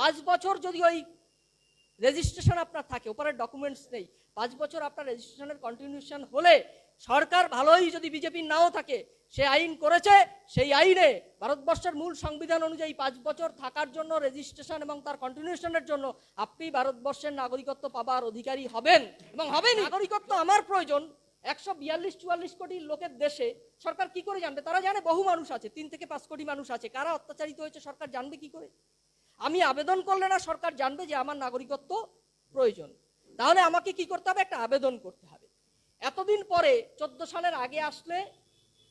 পাঁচ বছর যদি ওই রেজিস্ট্রেশন আপনার থাকে ওপরের ডকুমেন্টস নেই, পাঁচ বছর আপনার রেজিস্ট্রেশনের কন্টিনিউশন হলে সরকার ভালোই যদি বিজেপির নাও থাকে, সে আইন করেছে, সেই আইনে ভারতবর্ষের মূল সংবিধান অনুযায়ী পাঁচ বছর থাকার জন্য রেজিস্ট্রেশন এবং তার কন্টিনিউশনের জন্য আপনি ভারতবর্ষের নাগরিকত্ব পাবার অধিকারী হবেন। এবং হবেন নাগরিকত্ব আমার প্রয়োজন, একশো বিয়াল্লিশ, চুয়াল্লিশ কোটি লোকের দেশে সরকার কি করে জানবে? তারা জানে বহু মানুষ আছে, তিন থেকে পাঁচ কোটি মানুষ আছে। কারা অত্যাচারিত হয়েছে সরকার জানবে কি করে? আমি আবেদন করলে না সরকার জানবে যে আমার নাগরিকত্ব প্রয়োজন। তাহলে আমাকে কি করতে হবে? একটা আবেদন করতে হবে। এতদিন পরে, চোদ্দ সালের আগে আসলে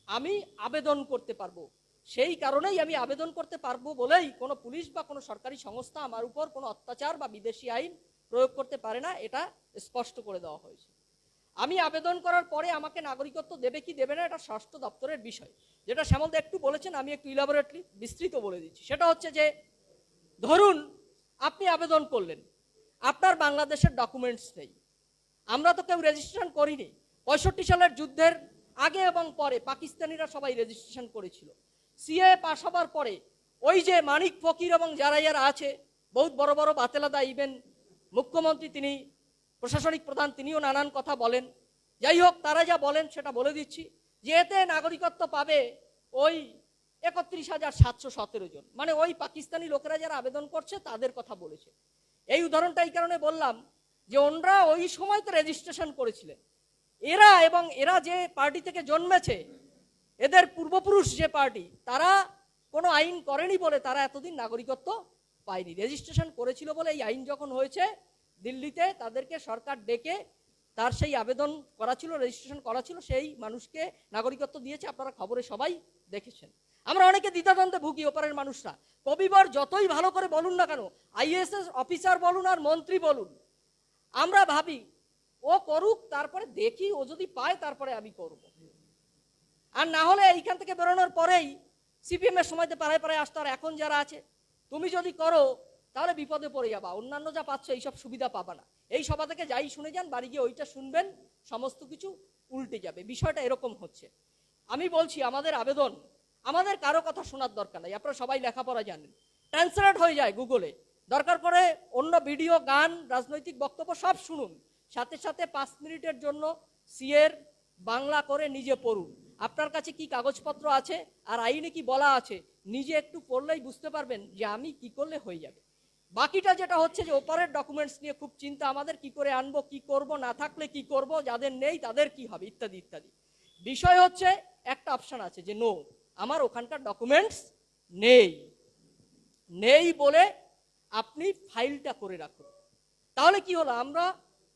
আমি আবেদন করতে পারব। সেই কারণেই আমি আবেদন করতে পারব বলেই কোনো পুলিশ বা কোনো সরকারি সংস্থা আমার উপর কোনো অত্যাচার বা বিদেশি আইন প্রয়োগ করতে পারে না, এটা স্পষ্ট করে দেওয়া হয়েছে। আমি আবেদন করার পরে আমাকে নাগরিকত্ব দেবে কি দেবে না, এটা স্বাস্থ্য দপ্তরের বিষয়। যেটা শ্যামলদা একটু বলেছেন, আমি একটু ইলাবোরেটলি বিস্তৃত বলে দিচ্ছি। সেটা হচ্ছে যে ধরুন, আপনি আবেদন করলেন। আপনার বাংলাদেশের ডকুমেন্টস নেই। আমরা তো কেউ রেজিস্ট্রেশন করিনি। পঁয়ষট্টি সালের যুদ্ধের আগে এবং পরে পাকিস্তানিরা সবাই রেজিস্ট্রেশন করেছিল। সিএ পাশ হবার পরে ওই যে মানিক ফকির এবং যারা যারা আছে, বহুত বড় বড় বাতেলাদা ইভেন মুখ্যমন্ত্রী, তিনি প্রশাসনিক প্রধান, তিনিও নানান কথা বলেন। যাই হোক, তারা যা বলেন সেটা বলে দিচ্ছি। যে এতে নাগরিকত্ব পাবে, ওই একত্রিশ হাজার সাতশো সতেরো জন। মানে ওই পাকিস্তানি লোকেরা যারা আবেদন করছে, তাদের কথা বলেছে। এই উদাহরণটা এই কারণে বললাম যে ওনরা ওই সময় তো রেজিস্ট্রেশন করেছিলেন। এরা এবং এরা যে পার্টি থেকে জন্মেছে, এদের পূর্বপুরুষ যে পার্টি, তারা কোনো আইন করেনি বলে তারা এতদিন নাগরিকত্ব পায়নি। রেজিস্ট্রেশন করেছিল বলে এই আইন যখন হয়েছে, দিল্লিতে তাদেরকে সরকার ডেকে তার সেই আবেদন করা ছিল রেজিস্ট্রেশন করা ছিল, সেই মানুষকে নাগরিকত্ব দিয়েছে। আপনারা খবরে সবাই দেখেছেন। আমরা অনেকে দ্বিধাদ্বন্দ্বে ভুগি ওপারের মানুষরা। কবিবর যতই ভালো করে বলুন না কেন আইএসএস অফিসার বলুন আর মন্ত্রী বলুন, আমরা ভাবি, ও করুক, তারপরে দেখি, ও যদি পায়, তারপরে আমি করব। আর না হলে এইখান থেকে বেরোনোর পরেই সিপিএম এর সময়তে পাড়ায় পাড়ায় আসতো আর এখন যারা আছে, তুমি যদি করো, তাহলে বিপদে পড়ে যাবা। অন্যান্য যা পাচ্ছ, এইসব সুবিধা পাবা না। এই সভা থেকে যাই শুনে যান, বাড়ি গিয়ে ওইটা শুনবেন, সমস্ত কিছু উল্টে যাবে। বিষয়টা এরকম হচ্ছে। আমি বলছি, আমাদের আবেদন আমাদের কারও কথা শোনার দরকার নাই। আপনারা সবাই লেখাপড়া জানেন। ট্রান্সলেট হয়ে যায় গুগলে দরকার পড়ে অন্য ভিডিও, গান, রাজনৈতিক বক্তব্য সব শুনুন। সাথে সাথে পাঁচ মিনিটের জন্য সিএর বাংলা করে নিজে পড়ুন। আপনার কাছে কি কাগজপত্র আছে আর আইনে কি বলা আছে, নিজে একটু পড়লেই বুঝতে পারবেন যে আমি কি করলে হয়ে যাবে। বাকিটা যেটা হচ্ছে যে ওপারের ডকুমেন্টস নিয়ে খুব চিন্তা, আমাদের কি করে আনব, কি করব, না থাকলে কি করব, যাদের নেই তাদের কি হবে, ইত্যাদি ইত্যাদি। বিষয় হচ্ছে একটা অপশন আছে যে নো আমার ওখানকার ডকুমেন্টস নেই। নেই বলে আপনি ফাইলটা করে রাখুন। তাহলে কি হলো? আমরা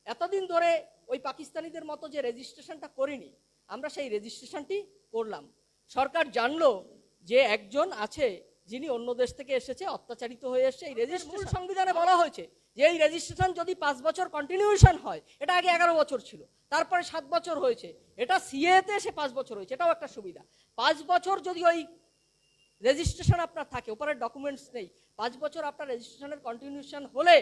এতদিন ধরে ওই পাকিস্তানিদের মতো যে রেজিস্ট্রেশনটা করিনি আমরা সেই রেজিস্ট্রেশনটি করলাম। সরকার জানলো যে একজন আছে যিনি অন্য দেশ থেকে এসেছে অত্যাচারিত হয়ে এসেছে। এই রেজিস্ট্রেশন সংবিধানে বলা হয়েছে যে এই রেজিস্ট্রেশন যদি পাঁচ বছর কন্টিনিউশন হয় এটা আগে এগারো বছর ছিল তারপরে সাত বছর হয়েছে এটা সিএতে এসে পাঁচ বছর হয়েছে এটাও একটা সুবিধা। পাঁচ বছর যদি ওই রেজিস্ট্রেশন আপনার থাকে ওপরের ডকুমেন্টস নেই পাঁচ বছর আপনার রেজিস্ট্রেশনের কন্টিনিউশন হলে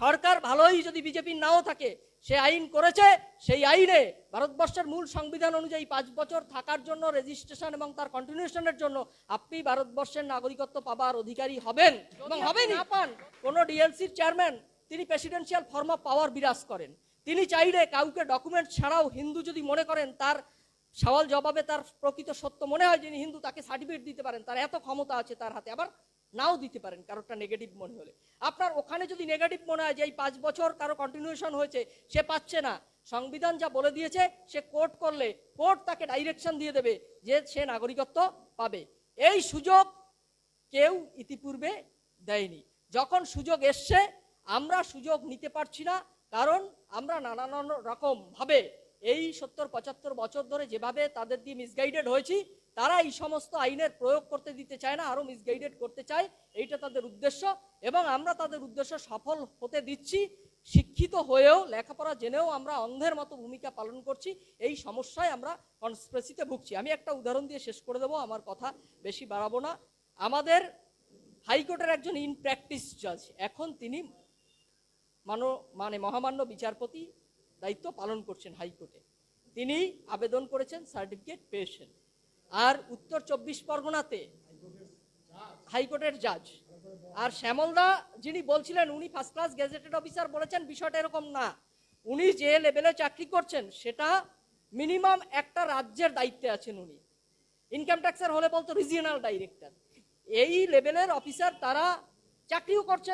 সরকার ভালোই যদি বিজেপির নাও থাকে সে আইন করেছে সেই আইনে ভারতবর্ষের মূল সংবিধান অনুযায়ী পাঁচ বছর থাকার জন্য রেজিস্ট্রেশন এবং তার কন্টিনিউশনের জন্য আপনি ভারতবর্ষের নাগরিকত্ব পাবার অধিকারী হবেন এবং হবেন না পান। কোনো ডিএলসির চেয়ারম্যান তিনি প্রেসিডেন্সিয়াল ফর্ম অফ পাওয়ার বিরাজ করেন। তিনি চাইলে কাউকে ডকুমেন্ট ছাড়াও হিন্দু যদি মনে করেন, তার সওয়াল জবাবে তার প্রকৃত সত্য মনে হয় যিনি হিন্দু, তাকে সার্টিফিকেট দিতে পারেন। তার এত ক্ষমতা আছে তার হাতে, আবার নাও দিতে পারেন কারোরটা নেগেটিভ মনে হলে। আপনার ওখানে যদি নেগেটিভ মনে হয় যে এই পাঁচ বছর কারও কন্টিনিউশন হয়েছে, সে পাচ্ছে না। সংবিধান যা বলে দিয়েছে, সে কোর্ট করলে কোর্ট তাকে ডাইরেকশন দিয়ে দেবে যে সে নাগরিকত্ব পাবে। এই সুযোগ কেউ ইতিপূর্বে দেয়নি। যখন সুযোগ এসছে আমরা সুযোগ নিতে পারছি না, কারণ আমরা নানান রকম ভাবে এই সত্তর পঁচাত্তর বছর ধরে যেভাবে তাদের দিয়ে মিসগাইডেড হয়েছি, তারা এই সমস্ত আইনের প্রয়োগ করতে দিতে চায় না আরও মিসগাইডেড করতে চায়, এইটা তাদের উদ্দেশ্য এবং আমরা তাদের উদ্দেশ্য সফল হতে দিচ্ছি, শিক্ষিত হয়েও, লেখাপড়া জেনেও আমরা অন্ধের মতো ভূমিকা পালন করছি, এই সমস্যায় আমরা কনস্পিরেসিতে ভুগছি। আমি একটা উদাহরণ দিয়ে শেষ করে দেবো, আমার কথা বেশি বাড়াবো না। আমাদের হাইকোর্টের একজন ইন প্র্যাকটিস জাজ এখন তিনি মানো মানে মহামান্য বিচারপতি দায়িত্ব পালন করছেন হাইকোর্টে। তিনি আবেদন করেছেন, সার্টিফিকেট পেয়েছেন। আর উত্তর চব্বিশ পরগনাতে হাইকোর্টের জাজ। আর শ্যামলদা যিনি বলছিলেন, উনি ফার্স্ট ক্লাস গেজেটেড অফিসার বলেছেন, বিষয়টা এরকম না। উনি যে লেভেলে চাকরি করছেন, সেটা মিনিমাম একটা রাজ্যের দায়িত্বে আছেন উনি। ইনকাম ট্যাক্সের হলে বলতো রিজিয়নাল ডাইরেক্টর এই লেভেলের অফিসার তারা চাকরিও করছেন